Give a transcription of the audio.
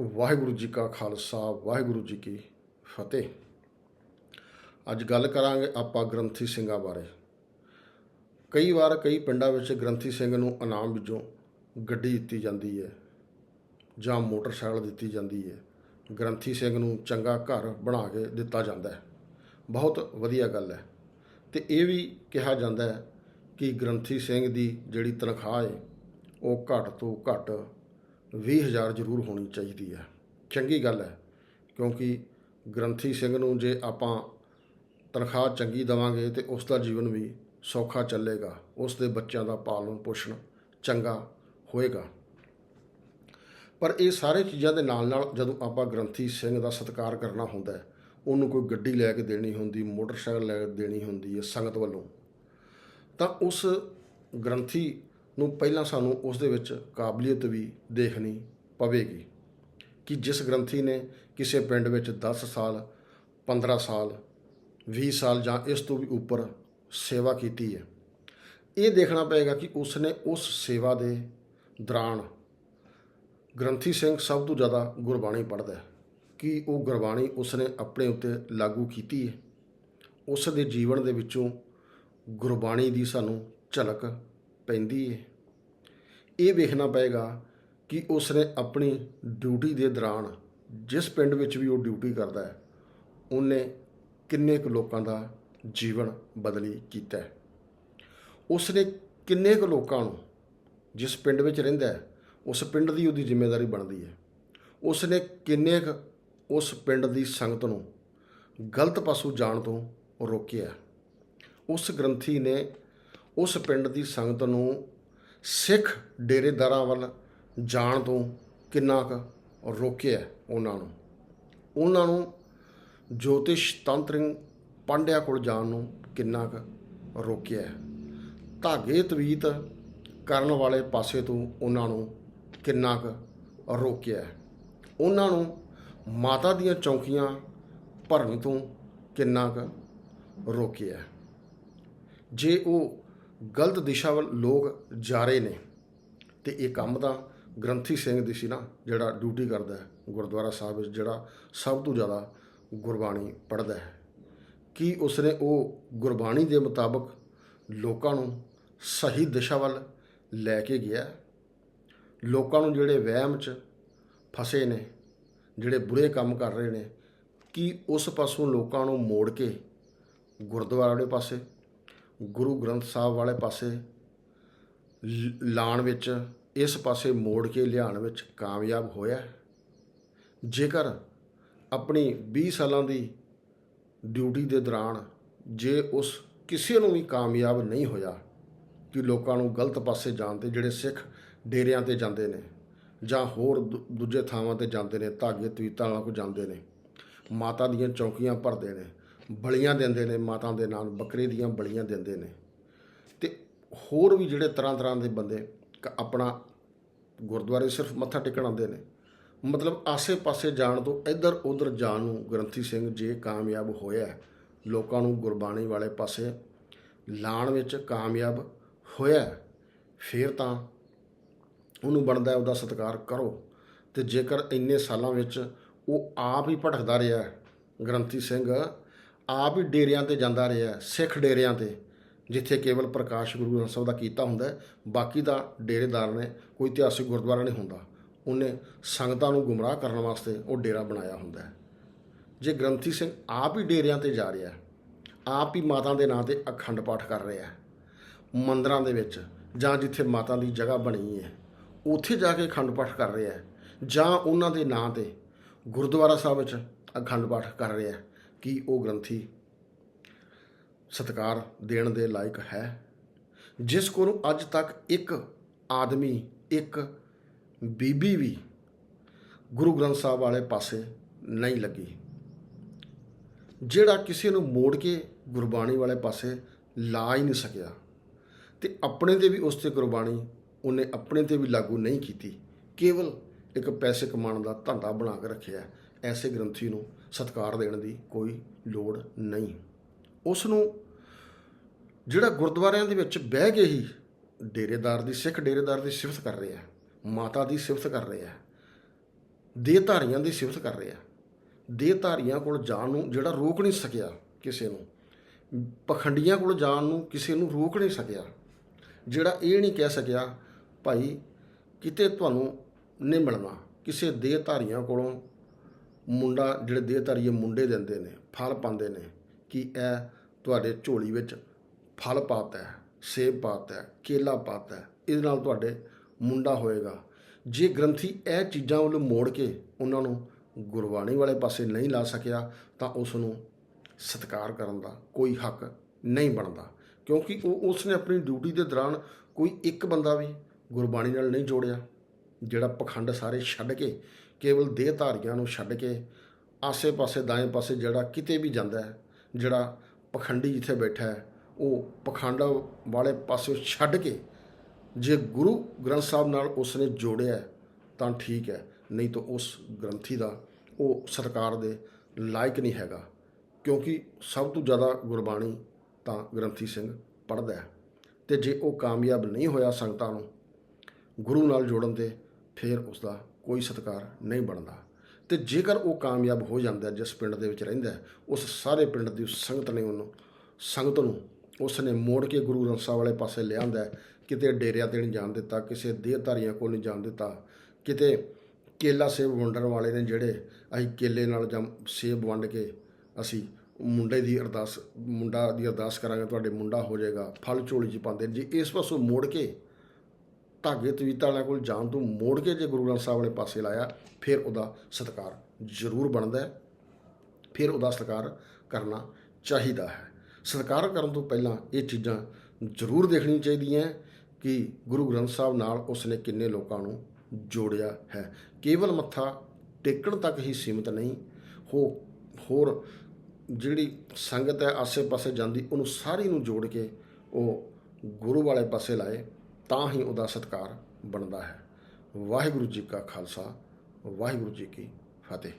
ਵਾਹਿਗੁਰੂ ਜੀ ਕਾ ਖਾਲਸਾ, ਵਾਹਿਗੁਰੂ ਜੀ ਕੀ ਫਤਿਹ। ਅੱਜ ਗੱਲ ਕਰਾਂਗੇ ਆਪਾਂ ਗ੍ਰੰਥੀ ਸਿੰਘਾਂ ਬਾਰੇ। ਕਈ ਵਾਰ ਕਈ ਪਿੰਡਾਂ ਵਿੱਚ ਗ੍ਰੰਥੀ ਸਿੰਘ ਨੂੰ ਇਨਾਮ ਵਿੱਚੋਂ ਗੱਡੀ ਦਿੱਤੀ ਜਾਂਦੀ ਹੈ ਜਾਂ ਮੋਟਰਸਾਈਕਲ ਦਿੱਤੀ ਜਾਂਦੀ ਹੈ। ਗ੍ਰੰਥੀ ਸਿੰਘ ਨੂੰ ਚੰਗਾ ਘਰ ਬਣਾ ਕੇ ਦਿੱਤਾ ਜਾਂਦਾ ਹੈ। ਬਹੁਤ ਵਧੀਆ ਗੱਲ ਹੈ। ਤੇ ਇਹ ਵੀ ਕਿਹਾ ਜਾਂਦਾ ਹੈ ਕਿ ਗ੍ਰੰਥੀ ਸਿੰਘ ਦੀ ਜਿਹੜੀ ਤਨਖਾਹ ਹੈ, ਉਹ ਘੱਟ ਤੋਂ ਘੱਟ 20000 ਜ਼ਰੂਰ ਹੋਣੀ ਚਾਹੀਦੀ ਹੈ। ਚੰਗੀ ਗੱਲ ਹੈ, ਕਿਉਂਕਿ ਗ੍ਰੰਥੀ ਸਿੰਘ ਨੂੰ ਜੇ ਆਪਾਂ ਤਨਖਾਹ ਚੰਗੀ ਦੇਵਾਂਗੇ ਤੇ ਉਸ ਦਾ ਜੀਵਨ ਵੀ ਸੌਖਾ ਚੱਲੇਗਾ। ਉਸ ਦੇ ਬੱਚਿਆਂ ਦਾ ਪਾਲਣ ਪੋਸ਼ਣ ਚੰਗਾ ਹੋਏਗਾ। ਪਰ ਇਹ ਸਾਰੇ ਚੀਜ਼ਾਂ ਦੇ ਨਾਲ ਨਾਲ ਜਦੋਂ ਆਪਾਂ ਗ੍ਰੰਥੀ ਸਿੰਘ ਦਾ ਸਤਿਕਾਰ ਕਰਨਾ ਹੁੰਦਾ ਹੈ, ਉਹਨੂੰ ਕੋਈ ਗੱਡੀ ਲੈ ਕੇ ਦੇਣੀ ਹੁੰਦੀ, ਮੋਟਰਸਾਈਕਲ ਲੈ ਕੇ ਦੇਣੀ ਹੁੰਦੀ ਹੈ ਸੰਗਤ ਵੱਲੋਂ, ਤਾਂ ਉਸ ਗ੍ਰੰਥੀ ਨੂੰ ਪਹਿਲਾਂ ਸਾਨੂੰ ਉਸ ਦੇ ਵਿੱਚ ਕਾਬਲੀਅਤ ਵੀ ਦੇਖਣੀ ਪਵੇਗੀ ਕਿ ਜਿਸ ਗ੍ਰੰਥੀ ਨੇ ਕਿਸੇ ਪਿੰਡ ਵਿੱਚ 10 ਸਾਲ 15 ਸਾਲ 20 ਸਾਲ ਜਾਂ ਇਸ ਤੋਂ ਵੀ ਉੱਪਰ ਸੇਵਾ ਕੀਤੀ ਹੈ। ਇਹ ਦੇਖਣਾ ਪਏਗਾ ਕਿ ਉਸ ਨੇ ਉਸ ਸੇਵਾ ਦੇ ਦੌਰਾਨ ਗ੍ਰੰਥੀ ਸਿੰਘ ਸਭ ਤੋਂ ਜ਼ਿਆਦਾ ਗੁਰਬਾਣੀ ਪੜ੍ਹਦਾ ਹੈ ਕਿ ਉਹ ਗੁਰਬਾਣੀ ਉਸਨੇ ਆਪਣੇ ਉੱਤੇ ਲਾਗੂ ਕੀਤੀ ਹੈ। ਉਸ ਦੇ ਜੀਵਨ ਦੇ ਵਿੱਚੋਂ ਗੁਰਬਾਣੀ ਦੀ ਸਾਨੂੰ ਝਲਕ ਪੈਂਦੀ ਹੈ। ਇਹ ਵੇਖਣਾ ਪਏਗਾ ਕਿ ਉਸਨੇ ਆਪਣੀ ਡਿਊਟੀ ਦੇ ਦੌਰਾਨ ਜਿਸ ਪਿੰਡ ਵਿੱਚ ਵੀ ਉਹ ਡਿਊਟੀ ਕਰਦਾ ਹੈ, ਉਹਨੇ ਕਿੰਨੇ ਕੁ ਲੋਕਾਂ ਦਾ ਜੀਵਨ ਬਦਲੀ ਕੀਤਾ ਹੈ। ਉਸਨੇ ਕਿੰਨੇ ਕੁ ਲੋਕਾਂ ਨੂੰ ਜਿਸ ਪਿੰਡ ਵਿੱਚ ਰਹਿੰਦਾ ਹੈ, ਉਸ ਪਿੰਡ ਦੀ ਉਹਦੀ ਜ਼ਿੰਮੇਵਾਰੀ ਬਣਦੀ ਹੈ। ਉਸਨੇ ਕਿੰਨੇ ਕੁ ਉਸ ਪਿੰਡ ਦੀ ਸੰਗਤ ਨੂੰ ਗਲਤ ਪਾਸੋਂ ਜਾਣ ਤੋਂ ਰੋਕਿਆ ਉਸ ਗ੍ਰੰਥੀ ਨੇ ਉਸ ਪਿੰਡ ਦੀ ਸੰਗਤ ਨੂੰ ਸਿੱਖ ਡੇਰੇਦਾਰਾਂ ਵੱਲ ਜਾਣ ਤੋਂ ਕਿੰਨਾ ਕੁ ਰੋਕਿਆ ਉਹਨਾਂ ਨੂੰ। ਉਹਨਾਂ ਨੂੰ ਜੋਤਿਸ਼ ਤੰਤਰਿੰਗ ਪਾਂਡਿਆਂ ਕੋਲ ਜਾਣ ਨੂੰ ਕਿੰਨਾ ਕੁ ਰੋਕਿਆ ਧਾਗੇ ਤਵੀਤ ਕਰਨ ਵਾਲੇ ਪਾਸੇ ਤੋਂ ਉਹਨਾਂ ਨੂੰ ਕਿੰਨਾ ਕੁ ਰੋਕਿਆ ਉਹਨਾਂ ਨੂੰ ਮਾਤਾ ਦੀਆਂ ਚੌਂਕੀਆਂ ਭਰਨ ਤੋਂ ਕਿੰਨਾ ਕੁ ਰੋਕਿਆ ਜੇ ਉਹ ਗਲਤ ਦਿਸ਼ਾ ਵੱਲ ਲੋਕ ਜਾ ਰਹੇ ਨੇ। ਤੇ ਇਹ ਕੰਮ ਤਾਂ ਗ੍ਰੰਥੀ ਸਿੰਘ ਦੀ ਸੀ ਨਾ, ਜਿਹੜਾ ਡਿਊਟੀ ਕਰਦਾ ਹੈ ਗੁਰਦੁਆਰਾ ਸਾਹਿਬ ਵਿੱਚ, ਜਿਹੜਾ ਸਭ ਤੋਂ ਜ਼ਿਆਦਾ ਗੁਰਬਾਣੀ ਪੜ੍ਹਦਾ ਹੈ। ਕੀ ਉਸਨੇ ਉਹ ਗੁਰਬਾਣੀ ਦੇ ਮੁਤਾਬਕ ਲੋਕਾਂ ਨੂੰ ਸਹੀ ਦਿਸ਼ਾ ਵੱਲ ਲੈ ਕੇ ਗਿਆ? ਲੋਕਾਂ ਨੂੰ ਜਿਹੜੇ ਵਹਿਮ 'ਚ ਫਸੇ ਨੇ, ਜਿਹੜੇ ਬੁਰੇ ਕੰਮ ਕਰ ਰਹੇ ਨੇ, ਕੀ ਉਸ ਪਾਸੋਂ ਲੋਕਾਂ ਨੂੰ ਮੋੜ ਕੇ ਗੁਰਦੁਆਰਾ ਵਾਲੇ ਪਾਸੇ ਗੁਰੂ ਗ੍ਰੰਥ ਸਾਹਿਬ ਵਾਲੇ ਪਾਸੇ ਲ- ਲਾਣ ਵਿੱਚ, ਇਸ ਪਾਸੇ ਮੋੜ ਕੇ ਲਿਆਉਣ ਵਿੱਚ ਕਾਮਯਾਬ ਹੋਇਆ। ਜੇਕਰ ਆਪਣੀ 20 ਸਾਲਾਂ ਦੀ ਡਿਊਟੀ ਦੇ ਦੌਰਾਨ ਜੇ ਉਸ ਕਿਸੇ ਨੂੰ ਵੀ ਕਾਮਯਾਬ ਨਹੀਂ ਹੋਇਆ ਕਿ ਲੋਕਾਂ ਨੂੰ ਗਲਤ ਪਾਸੇ ਜਾਣ ਤੇ ਜਿਹੜੇ ਸਿੱਖ ਡੇਰਿਆਂ ਤੇ ਜਾਂਦੇ ਨੇ ਜਾਂ ਹੋਰ ਦੂ- ਦੂਜੇ ਥਾਵਾਂ ਤੇ ਜਾਂਦੇ ਨੇ, ਧਾਗੇ, ਤਵੀਤਾਂ ਵਾਲਾ ਕੋ ਜਾਂਦੇ ਨੇ, ਮਾਤਾ ਦੀਆਂ ਚੌਕੀਆਂ ਭਰਦੇ ਨੇ ਬਲੀਆਂ ਦਿੰਦੇ ਨੇ, ਮਾਤਾ ਦੇ ਨਾਲ ਬੱਕਰੇ ਦੀਆਂ ਬਲੀਆਂ ਦਿੰਦੇ ਨੇ। ਤੇ ਹੋਰ ਵੀ ਜਿਹੜੇ ਤਰ੍ਹਾਂ ਤਰ੍ਹਾਂ ਦੇ ਬੰਦੇ ਕ- ਆਪਣਾ ਗੁਰਦੁਆਰੇ ਸਿਰਫ ਮੱਥਾ ਟੇਕਣ ਆਉਂਦੇ ਨੇ। ਮਤਲਬ ਆਸੇ-ਪਾਸੇ ਜਾਣ ਤੋਂ ਇੱਧਰ ਉੱਧਰ ਜਾਣ ਨੂੰ ਗ੍ਰੰਥੀ ਸਿੰਘ ਜੇ ਕਾਮਯਾਬ ਹੋਇਆ, ਲੋਕਾਂ ਨੂੰ ਗੁਰਬਾਣੀ ਵਾਲੇ ਪਾਸੇ ਲਾਣ ਵਿੱਚ ਕਾਮਯਾਬ ਹੋਇਆ, ਫਿਰ ਤਾਂ ਉਹਨੂੰ ਬਣਦਾ ਉਹਦਾ ਸਤਿਕਾਰ ਕਰੋ। ਤੇ ਜੇਕਰ ਇੰਨੇ ਸਾਲਾਂ ਵਿੱਚ ਉਹ ਆਪ ਹੀ ਭਟਕਦਾ ਰਿਹਾ, ਗ੍ਰੰਥੀ ਸਿੰਘ ਆਪ ਹੀ ਡੇਰਿਆਂ ਤੇ ਜਾਂਦਾ ਰਿਹਾ ਸਿੱਖ ਡੇਰਿਆਂ ਤੇ, ਜਿੱਥੇ ਕੇਵਲ ਪ੍ਰਕਾਸ਼ ਗੁਰੂ ਗ੍ਰੰਥ ਸਾਹਿਬ ਦਾ ਕੀਤਾ ਹੁੰਦਾ ਬਾਕੀ ਦਾ ਡੇਰੇਦਾਰ ਨੇ ਕੋਈ ਇਤਿਹਾਸਿਕ ਗੁਰਦੁਆਰਾ ਨਹੀਂ ਹੁੰਦਾ। ਉਹਨੇ ਸੰਗਤਾਂ ਨੂੰ ਗੁੰਮਰਾਹ ਕਰਨ ਵਾਸਤੇ ਉਹ ਡੇਰਾ ਬਣਾਇਆ ਹੁੰਦਾ ਜੇ ਗ੍ਰੰਥੀ ਸਿੰਘ ਆਪ ਹੀ ਡੇਰਿਆਂ ਤੇ ਜਾ ਰਿਹਾ ਆਪ ਹੀ ਮਾਤਾ ਦੇ ਨਾਂ ਤੇ ਅਖੰਡ ਪਾਠ ਕਰ ਰਿਹਾ ਮੰਦਰਾਂ ਦੇ ਵਿੱਚ ਜਾਂ ਜਿੱਥੇ ਮਾਤਾ ਦੀ ਜਗ੍ਹਾ ਬਣੀ ਹੈ, ਉੱਥੇ ਜਾ ਕੇ ਅਖੰਡ ਪਾਠ ਕਰ ਰਿਹਾ ਜਾਂ ਉਹਨਾਂ ਦੇ ਨਾਂ ਤੇ ਗੁਰਦੁਆਰਾ ਸਾਹਿਬ ਵਿੱਚ ਅਖੰਡ ਪਾਠ ਕਰ ਰਿਹਾ ਕੀ ਉਹ ਗ੍ਰੰਥੀ ਸਤਕਾਰ ਦੇਣ ਦੇ ਲਾਇਕ ਹੈ? ਜਿਸ ਕੋਲ ਅੱਜ ਤੱਕ ਇੱਕ ਆਦਮੀ, ਇੱਕ ਬੀਬੀ ਵੀ ਗੁਰੂ ਗ੍ਰੰਥ ਸਾਹਿਬ ਵਾਲੇ ਪਾਸੇ ਨਹੀਂ ਲੱਗੀ। ਜਿਹੜਾ ਕਿਸੇ ਨੂੰ ਮੋੜ ਕੇ ਗੁਰਬਾਣੀ ਵਾਲੇ ਪਾਸੇ ਲਾ ਹੀ ਨਹੀਂ ਸਕਿਆ ਤੇ ਆਪਣੇ ਤੇ ਵੀ ਉਸ ਤੇ ਗੁਰਬਾਣੀ ਉਹਨੇ ਆਪਣੇ ਤੇ ਵੀ ਲਾਗੂ ਨਹੀਂ ਕੀਤੀ। ਕੇਵਲ ਇੱਕ ਪੈਸੇ ਕਮਾਉਣ ਦਾ ਧੰਦਾ ਬਣਾ ਕੇ ਰੱਖਿਆ। ਐਸੇ ਗ੍ਰੰਥੀ ਨੂੰ ਸਤਕਾਰ ਦੇਣ ਦੀ ਕੋਈ ਲੋੜ ਨਹੀਂ। ਉਸ ਨੂੰ ਜਿਹੜਾ ਗੁਰਦੁਆਰਿਆਂ ਦੇ ਵਿੱਚ ਬਹਿ ਕੇ ਹੀ ਡੇਰੇਦਾਰ ਦੀ ਸਿੱਖ ਡੇਰੇਦਾਰ ਦੀ ਸਿਫਤ ਕਰ ਰਿਹਾ ਮਾਤਾ ਦੀ ਸਿਫਤ ਕਰ ਰਿਹਾ ਦੇਹਧਾਰੀਆਂ ਦੀ ਸਿਫਤ ਕਰ ਰਿਹਾ ਦੇਹਧਾਰੀਆਂ ਕੋਲ ਜਾਣ ਨੂੰ ਜਿਹੜਾ ਰੋਕ ਨਹੀਂ ਸਕਿਆ ਕਿਸੇ ਨੂੰ, ਪਖੰਡੀਆਂ ਕੋਲ ਜਾਣ ਨੂੰ ਕਿਸੇ ਨੂੰ ਰੋਕ ਨਹੀਂ ਸਕਿਆ, ਜਿਹੜਾ ਇਹ ਨਹੀਂ ਕਹਿ ਸਕਿਆ, ਭਾਈ, ਕਿਤੇ ਤੁਹਾਨੂੰ ਨਹੀਂ ਮਿਲਣਾ, ਕਿਸੇ ਦੇਹਧਾਰੀਆਂ ਕੋਲੋਂ ਮੁੰਡਾ ਜਿਹੜੇ ਦੇਹਧਾਰੀਏ ਮੁੰਡੇ ਦਿੰਦੇ ਨੇ, ਫਲ ਪਾਉਂਦੇ ਨੇ ਕਿ ਇਹ ਤੁਹਾਡੇ ਝੋਲੀ ਵਿੱਚ ਫਲ ਪਾਤਾ ਹੈ, ਸੇਬ ਪਾਤਾ ਹੈ, ਕੇਲਾ ਪਾਤਾ ਹੈ, ਇਹਦੇ ਨਾਲ ਤੁਹਾਡੇ ਮੁੰਡਾ ਹੋਏਗਾ। ਜੇ ਗ੍ਰੰਥੀ ਇਹ ਚੀਜ਼ਾਂ ਵੱਲ ਮੋੜ ਕੇ ਉਹਨਾਂ ਨੂੰ ਗੁਰਬਾਣੀ ਵਾਲੇ ਪਾਸੇ ਨਹੀਂ ਲਾ ਸਕਿਆ, ਤਾਂ ਉਸ ਨੂੰ ਸਤਿਕਾਰ ਕਰਨ ਦਾ ਕੋਈ ਹੱਕ ਨਹੀਂ ਬਣਦਾ। ਕਿਉਂਕਿ ਉਹ ਉਸ ਨੇ ਆਪਣੀ ਡਿਊਟੀ ਦੇ ਦੌਰਾਨ ਕੋਈ ਇੱਕ ਬੰਦਾ ਵੀ ਗੁਰਬਾਣੀ ਨਾਲ ਨਹੀਂ ਜੋੜਿਆ। ਜਿਹੜਾ ਪਖੰਡ ਸਾਰੇ ਛੱਡ ਕੇ, ਕੇਵਲ ਦੇਹ ਧਾਰੀਆਂ ਨੂੰ ਛੱਡ ਕੇ ਆਸੇ-ਪਾਸੇ ਦਾਏਂ ਪਾਸੇ ਜਿਹੜਾ ਕਿਤੇ ਵੀ ਜਾਂਦਾ ਹੈ, ਜਿਹੜਾ ਪਖੰਡੀ ਜਿੱਥੇ ਬੈਠਾ ਹੈ, ਉਹ ਪਖੰਡ ਵਾਲੇ ਪਾਸੇ ਛੱਡ ਕੇ ਜੇ ਗੁਰੂ ਗ੍ਰੰਥ ਸਾਹਿਬ ਨਾਲ ਉਸਨੇ ਜੋੜਿਆ ਤਾਂ ਠੀਕ ਹੈ, ਨਹੀਂ ਤਾਂ ਉਸ ਗ੍ਰੰਥੀ ਦਾ ਉਹ ਸਰਕਾਰ ਦੇ ਲਾਇਕ ਨਹੀਂ ਹੈਗਾ, ਕਿਉਂਕਿ ਸਭ ਤੋਂ ਜ਼ਿਆਦਾ ਗੁਰਬਾਣੀ ਤਾਂ ਗ੍ਰੰਥੀ ਸਿੰਘ ਪੜ੍ਹਦਾ ਹੈ। ਤੇ ਜੇ ਉਹ ਕਾਮਯਾਬ ਨਹੀਂ ਹੋਇਆ ਸੰਗਤਾਂ ਨੂੰ ਗੁਰੂ ਨਾਲ ਜੋੜਨ ਤੇ ਫਿਰ ਉਸ ਦਾ ਕੋਈ ਸਤਿਕਾਰ ਨਹੀਂ ਬਣਦਾ ਤੇ ਜੇਕਰ ਉਹ ਕਾਮਯਾਬ ਹੋ ਜਾਂਦਾ ਜਿਸ ਪਿੰਡ ਦੇ ਵਿੱਚ ਰਹਿੰਦਾ ਉਸ ਸਾਰੇ ਪਿੰਡ ਦੀ ਸੰਗਤ ਨੇ ਉਹਨੂੰ, ਸੰਗਤ ਨੂੰ ਉਸ ਨੇ ਮੋੜ ਕੇ ਗੁਰੂ ਗ੍ਰੰਥ ਸਾਹਿਬ ਵਾਲੇ ਪਾਸੇ ਲਿਆਂਦਾ ਹੈ। ਕਿਤੇ ਡੇਰਿਆਂ ਤੇ ਨਹੀਂ ਜਾਣ ਦਿੱਤਾ, ਕਿਸੇ ਦੇਹਧਾਰੀਆਂ ਕੋਲ ਨਹੀਂ ਜਾਣ ਦਿੱਤਾ ਕਿਤੇ ਕੇਲਾ ਸੇਬ ਵੰਡਣ ਵਾਲੇ ਨੇ ਜਿਹੜੇ ਅਸੀਂ ਕੇਲੇ ਨਾਲ ਜਾਂ ਸੇਬ ਵੰਡ ਕੇ ਅਸੀਂ ਮੁੰਡੇ ਦੀ ਅਰਦਾਸ, ਮੁੰਡਾ ਦੀ ਅਰਦਾਸ ਕਰਾਂਗੇ, ਤੁਹਾਡੇ ਮੁੰਡਾ ਹੋ ਜਾਏਗਾ, ਫਲ ਝੋਲੀ 'ਚ ਪਾਉਂਦੇ ਨੇ। ਜੇ ਇਸ ਪਾਸੋਂ ਮੋੜ ਕੇ ਧਾਗੇ ਤਵੀਤਾਂ ਵਾਲਿਆਂ ਕੋਲ ਜਾਣ ਤੋਂ ਮੋੜ ਕੇ ਜੇ ਗੁਰੂ ਗ੍ਰੰਥ ਸਾਹਿਬ ਵਾਲੇ ਪਾਸੇ ਲਾਇਆ, ਫਿਰ ਉਹਦਾ ਸਤਿਕਾਰ ਜ਼ਰੂਰ ਬਣਦਾ ਹੈ। ਫਿਰ ਉਹਦਾ ਸਤਿਕਾਰ ਕਰਨਾ ਚਾਹੀਦਾ ਹੈ। ਸਤਿਕਾਰ ਕਰਨ ਤੋਂ ਪਹਿਲਾਂ ਇਹ ਚੀਜ਼ਾਂ ਜ਼ਰੂਰ ਦੇਖਣੀਆਂ ਚਾਹੀਦੀਆਂ ਕਿ ਗੁਰੂ ਗ੍ਰੰਥ ਸਾਹਿਬ ਨਾਲ ਉਸਨੇ ਕਿੰਨੇ ਲੋਕਾਂ ਨੂੰ ਜੋੜਿਆ ਹੈ। ਕੇਵਲ ਮੱਥਾ ਟੇਕਣ ਤੱਕ ਹੀ ਸੀਮਿਤ ਨਹੀਂ, ਹੋ, ਹੋਰ ਜਿਹੜੀ ਸੰਗਤ ਹੈ ਆਸੇ-ਪਾਸੇ ਜਾਂਦੀ, ਉਹਨੂੰ ਸਾਰੀ ਨੂੰ ਜੋੜ ਕੇ ਉਹ ਗੁਰੂ ਵਾਲੇ ਪਾਸੇ ਲਾਏ। ਤਾਂ ਹੀ ਉਹਦਾ ਸਤਿਕਾਰ ਬਣਦਾ ਹੈ। ਵਾਹਿਗੁਰੂ ਜੀ ਕਾ ਖਾਲਸਾ ਵਾਹਿਗੁਰੂ ਜੀ ਕੀ ਫਤਿਹ।